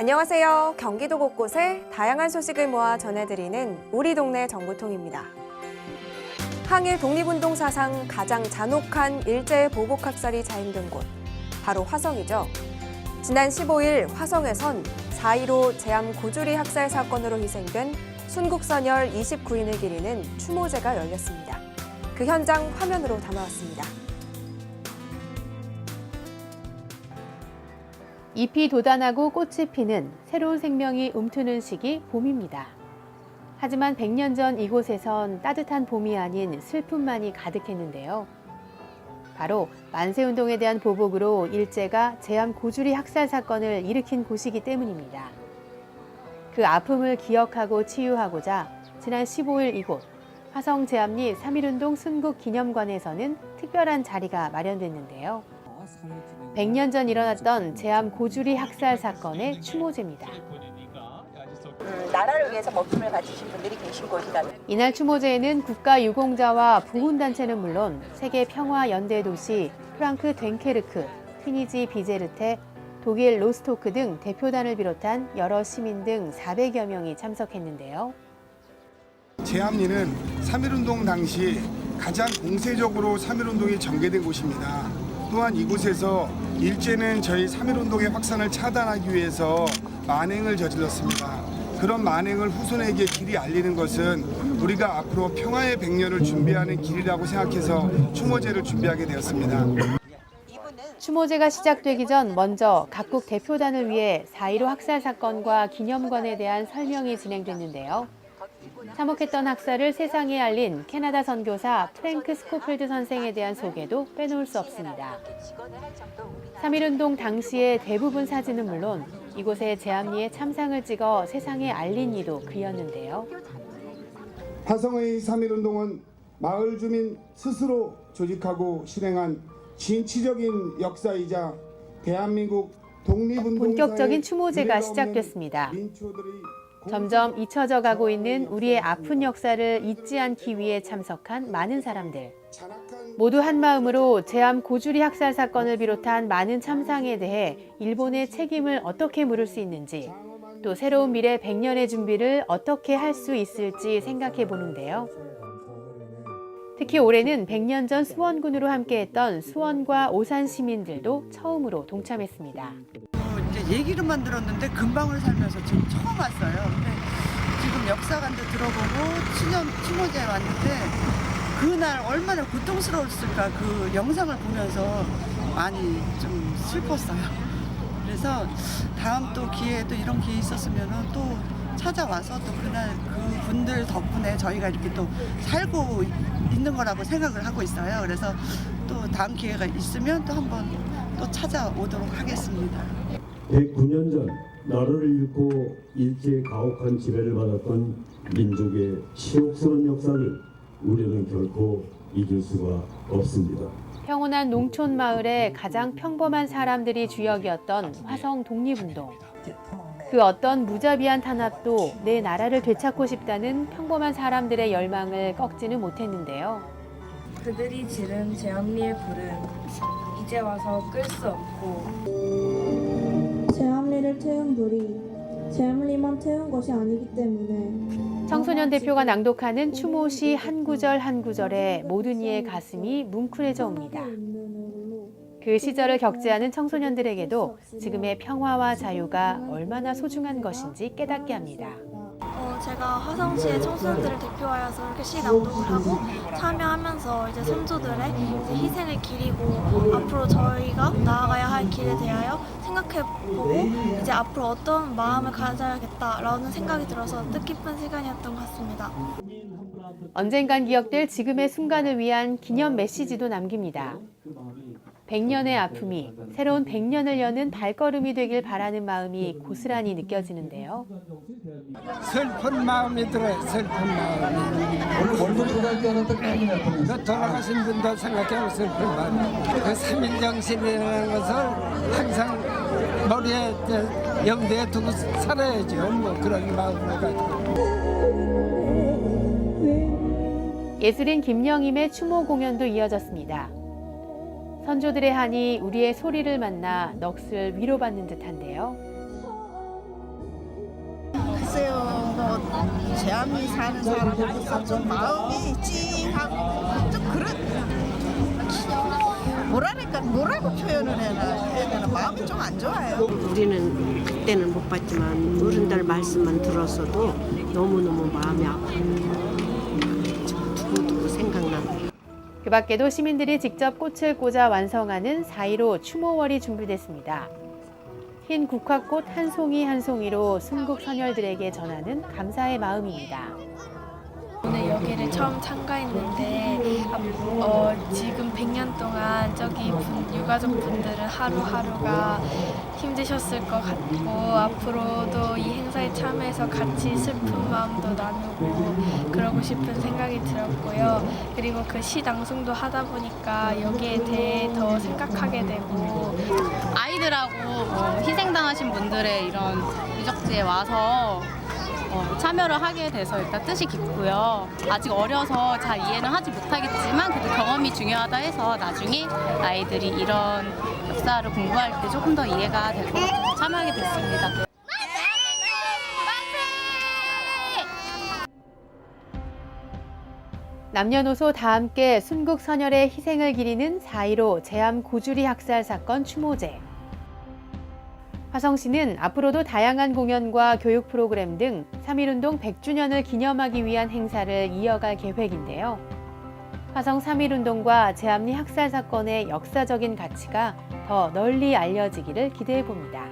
안녕하세요. 경기도 곳곳에 다양한 소식을 모아 전해드리는 우리 동네 정보통입니다. 항일 독립운동 사상 가장 잔혹한 일제의 보복 학살이 자행된 곳, 바로 화성이죠. 지난 15일 화성에선 4.15 제암 고주리 학살 사건으로 희생된 순국선열 29인을 기리는 추모제가 열렸습니다. 그 현장 화면으로 담아왔습니다. 잎이 돋아나고 꽃이 피는 새로운 생명이 움트는 시기 봄입니다. 하지만 100년 전 이곳에선 따뜻한 봄이 아닌 슬픔만이 가득했는데요. 바로 만세운동에 대한 보복으로 일제가 제암 고주리 학살 사건을 일으킨 곳이기 때문입니다. 그 아픔을 기억하고 치유하고자 지난 15일 이곳 화성 제암리 3.1운동 순국 기념관에서는 특별한 자리가 마련됐는데요. 100년 전 일어났던 제암 고주리 학살 사건의 추모제입니다. 음, 나라를 위해서 목숨을 바치신 분들이 계신 곳이다. 이날 추모제에는 국가 유공자와 보훈단체는 물론 세계 평화 연대 도시 프랑크 덴케르크, 튀니지 비제르테, 독일 로스토크 등 대표단을 비롯한 여러 시민 등 400여 명이 참석했는데요. 제암리는 3.1운동 당시 가장 공세적으로 3.1운동이 전개된 곳입니다. 또한 이곳에서 일제는 저희 3.1운동의 확산을 차단하기 위해서 만행을 저질렀습니다. 그런 만행을 후손에게 길이 알리는 것은 우리가 앞으로 평화의 백년을 준비하는 길이라고 생각해서 추모제를 준비하게 되었습니다. 추모제가 시작되기 전 먼저 각국 대표단을 위해 4.15 학살 사건과 기념관에 대한 설명이 진행됐는데요. 참혹했던 학살을 세상에 알린 캐나다 선교사 프랭크 스코필드 선생에 대한 소개도 빼놓을 수 없습니다. 직원을 할 정도 우리나라 3.1운동 당시의 대부분 사진은 물론 이곳에 제암리에 참상을 찍어 세상에 알린 이도 그였는데요. 화성의 3.1운동은 마을 주민 스스로 조직하고 실행한 진취적인 역사이자 대한민국 독립운동 본격적인 추모제가 시작됐습니다. 점점 잊혀져 가고 있는 우리의 아픈 역사를 잊지 않기 위해 참석한 많은 사람들. 모두 한 마음으로 제암 고주리 학살 사건을 비롯한 많은 참상에 대해 일본의 책임을 어떻게 물을 수 있는지, 또 새로운 미래 100년의 준비를 어떻게 할 수 있을지 생각해 보는데요. 특히 올해는 100년 전 수원군으로 함께했던 수원과 오산 시민들도 처음으로 동참했습니다. 얘기로만 들었는데 금방을 살면서 지금 처음 왔어요. 근데 지금 역사관도 들어보고 친년 친모제에 왔는데 그날 얼마나 고통스러웠을까 그 영상을 보면서 많이 좀 슬펐어요. 그래서 다음 또 기회에도 이런 기회 있었으면 또 찾아와서 또 그날 그 분들 덕분에 저희가 이렇게 또 살고 있는 거라고 생각을 하고 있어요. 그래서 또 다음 기회가 있으면 또 한번 또 찾아오도록 하겠습니다. 109년 전 나라를 잃고 일제의 가혹한 지배를 받았던 민족의 치욕스러운 역사를 우리는 결코 잊을 수가 없습니다. 평온한 농촌 마을의 가장 평범한 사람들이 주역이었던 화성 독립운동. 그 어떤 무자비한 탄압도 내 나라를 되찾고 싶다는 평범한 사람들의 열망을 꺾지는 못했는데요. 그들이 지른 제암리의 불은 이제 와서 끌 수 없고 제암리를 태운 불이 제암리만 태운 것이 아니기 때문에 청소년 대표가 낭독하는 추모 시 한 구절 한 구절에 모든 이의 가슴이 뭉클해져 옵니다. 그 시절을 겪지않은 청소년들에게도 지금의 평화와 자유가 얼마나 소중한 것인지 깨닫게 합니다. 어, 제가 화성시의 청소년들을 대표하여서 이렇게 시 낭독을 하고 참여하면서 이제 선조들의 이제 희생을 기리고 앞으로 저희가 나아가야 할 길에 대하여 생각해보고 이제 앞으로 어떤 마음을 가져야겠다라는 생각이 들어서 뜻깊은 시간이었던 것 같습니다. 언젠간 기억될 지금의 순간을 위한 기념 메시지도 남깁니다. 100년의 아픔이 새로운 100년을 여는 발걸음이 되길 바라는 마음이 고스란히 느껴지는데요. 슬픈 마음이 들어요. 슬픈 마음이. 그 돌아가신 분도 생각하면 슬픈 마음. 그 삼일 정신이라는 것을 항상 머리에 저, 염두에 두고 살아야죠. 뭐 그런 마음을 가지고. 예술인 김영임의 추모 공연도 이어졌습니다. 선조들의 한이 우리의 소리를 만나 넋을 위로받는 듯한데요. 글쎄요, 뭐 제암이 사는 사람으로서 좀 마음이 찡하고 좀 그런 뭐라니까 뭐라고 표현을 해야 되나 마음이 좀 안 좋아요. 우리는 그때는 못 봤지만 어른들 말씀만 들었어도 너무 너무 마음이 아파요. 그 밖에도 시민들이 직접 꽃을 꽂아 완성하는 4.15 추모월이 준비됐습니다. 흰 국화꽃 한 송이 한 송이로 순국 선열들에게 전하는 감사의 마음입니다. 오늘 여기를 처음 참가했는데 어, 지금 100년 동안 저기 분, 유가족 분들은 하루하루가 힘드셨을 것 같고 앞으로도 이 행사에 참여해서 같이 슬픈 마음도 나누고 그러고 싶은 생각이 들었고요. 그리고 그 시 낭송도 하다 보니까 여기에 대해 더 생각하게 되고 아이들하고 뭐 희생당하신 분들의 이런 유적지에 와서 어, 참여를 하게 돼서 일단 뜻이 깊고요. 아직 어려서 잘 이해는 하지 못하겠지만 그래도 경험이 중요하다 해서 나중에 아이들이 이런 역사를 공부할 때 조금 더 이해가 같아서 참여하게 됐습니다. 남녀노소 다 함께 순국 선열의 희생을 기리는 4.15 제암 고주리 학살 사건 추모제. 화성시는 앞으로도 다양한 공연과 교육 프로그램 등 3.1운동 100주년을 기념하기 위한 행사를 이어갈 계획인데요. 화성 3.1운동과 제암리 학살 사건의 역사적인 가치가 더 널리 알려지기를 기대해 봅니다.